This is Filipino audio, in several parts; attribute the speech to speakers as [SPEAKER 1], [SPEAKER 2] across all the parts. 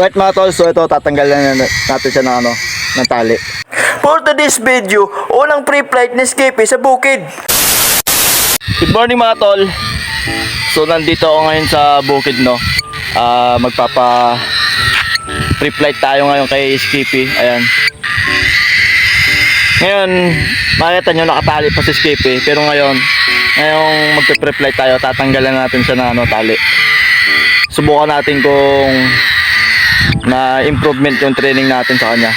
[SPEAKER 1] Right mga tol, so ito tatanggalan na natin siya ng ano, ng tali.
[SPEAKER 2] For today's video, unang pre-flight na escape sa bukid.
[SPEAKER 1] Good morning mga tol. So nandito ako ngayon sa bukid no. Ah, magpapa pre-flight tayo ngayon kay Skippy. Ayan. Ngayon, makita nyo nakatali pa si Skippy. Pero ngayon, ngayong magpe-pre-flight tayo, tatanggalan natin siya ng ano, tali. Subukan natin kung na improvement yung training natin sa kanya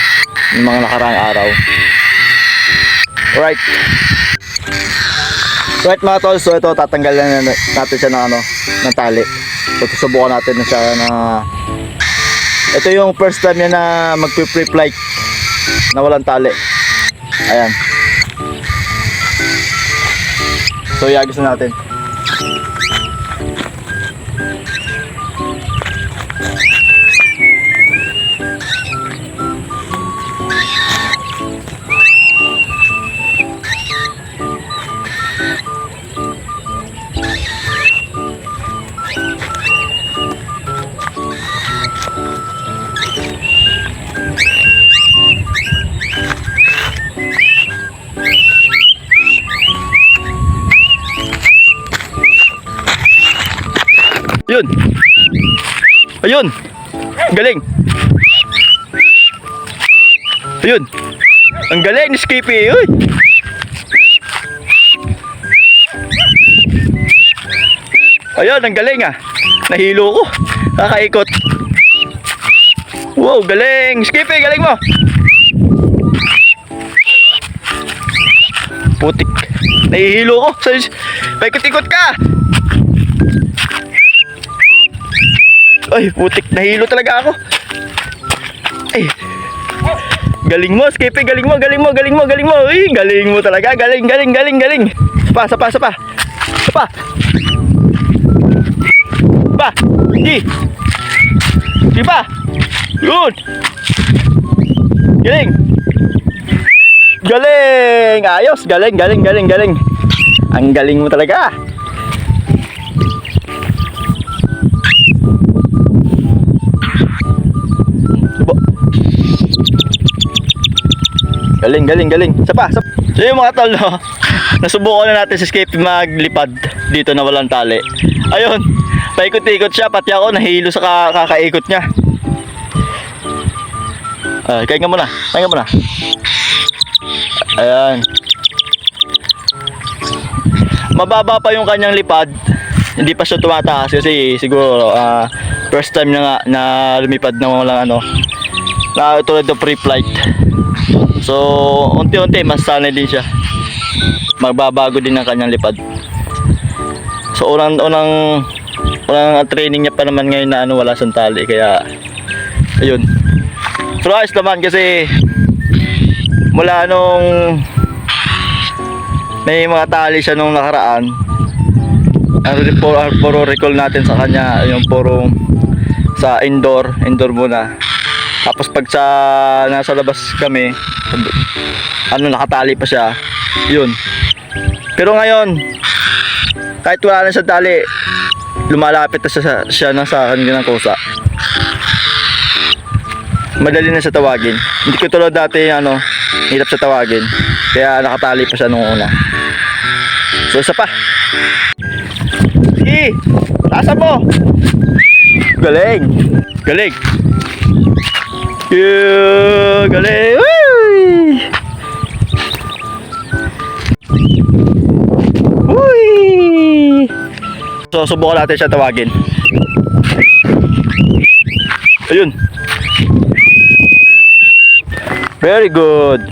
[SPEAKER 1] yung mga nakaraang araw. Alright. Right mga tol, so ito tatanggalan na natin siya ng ano, ng tali. So susubukan natin na siya na ito yung first time niya na magpe-pre flight na walang tali. Ayan. So iagis na natin. Yun. Ayun. Galing. Ayun. Ang galing ni Skippy. Uy. Ayun, ang galing ah. Nahilo ko. Kakaikot. Wow, galing. Skippy, galing mo. Putik. Nahihilo ko. Paikot-ikot ka. Ay, putik. Nahilo talaga ako. Ay. Galing mo, Skippy. Galing mo, galing mo, galing mo, galing mo. Ay, galing mo talaga. Galing, galing, galing, galing. Sapa, sapa, sapa. Sapa. Pa. Di. Di pa. Yun. Galing. Galing. Ayos. Galing, galing, galing, galing. Ang galing mo talaga. Galing, galing, galing. Sapa, sapa. So yung mga tol, no? nasubukan na natin si Escape maglipad dito na walang tali. Ayun, paikot-ikot siya, pati ako nahilo sa ka- kakaikot niya. Ah, kain ka muna, kain ka muna. Ayan. Mababa pa yung kanyang lipad. Hindi pa siya tumataas kasi siguro ah, first time niya nga na lumipad na walang ano na tulad ng pre-flight. So, unti-unti mas sanay din siya. Magbabago din ang kanyang lipad. So, unang unang unang training niya pa naman ngayon na ano wala siyang tali kaya ayun. Ayos naman kasi mula nung may mga tali siya nung nakaraan po ah, puro recall natin sa kanya yung puro sa indoor indoor muna tapos pag sa nasa labas kami ano nakatali pa siya. Yun. Pero ngayon kahit wala na siya tali lumalapit na siya, siya na sa akin ng kusa. Madali na siya tawagin. Hindi ko tulad dati ano hirap siya tawagin. Kaya nakatali pa siya nung una. So isa pa. Sige, tasa mo. Galing. Galing. Yeah, galing. Uy. Uy. So, subukan natin siya tawagin. Ayun. Very good.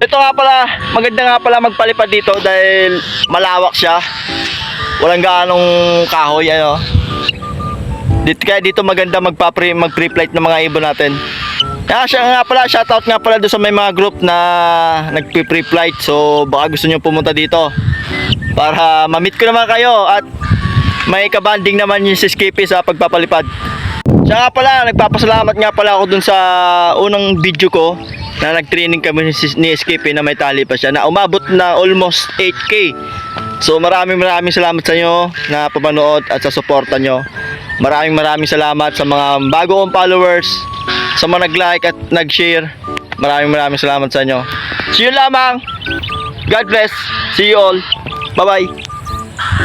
[SPEAKER 1] Ito nga pala, maganda nga pala magpalipad dito dahil malawak siya. Walang gaanong kahoy ano. Dito kaya dito maganda magpa-pre mag-pre-flight ng mga ibon natin. Ah, siya nga pala, shoutout nga pala doon sa may mga group na nagpe-pre-flight. So, baka gusto niyo pumunta dito para ma-meet ko naman kayo at may kabanding naman yung si Skippy sa pagpapalipad. Siya nga pala, nagpapasalamat nga pala ako dun sa unang video ko na nag-training kami ni, ni Skippy na may tali pa siya na umabot na almost 8k. So maraming maraming salamat sa inyo na pamanood at sa suporta nyo. Maraming maraming salamat sa mga bago kong followers, sa mga nag-like at nag-share. Maraming maraming salamat sa inyo. See you lamang. God bless. See you all. Bye-bye.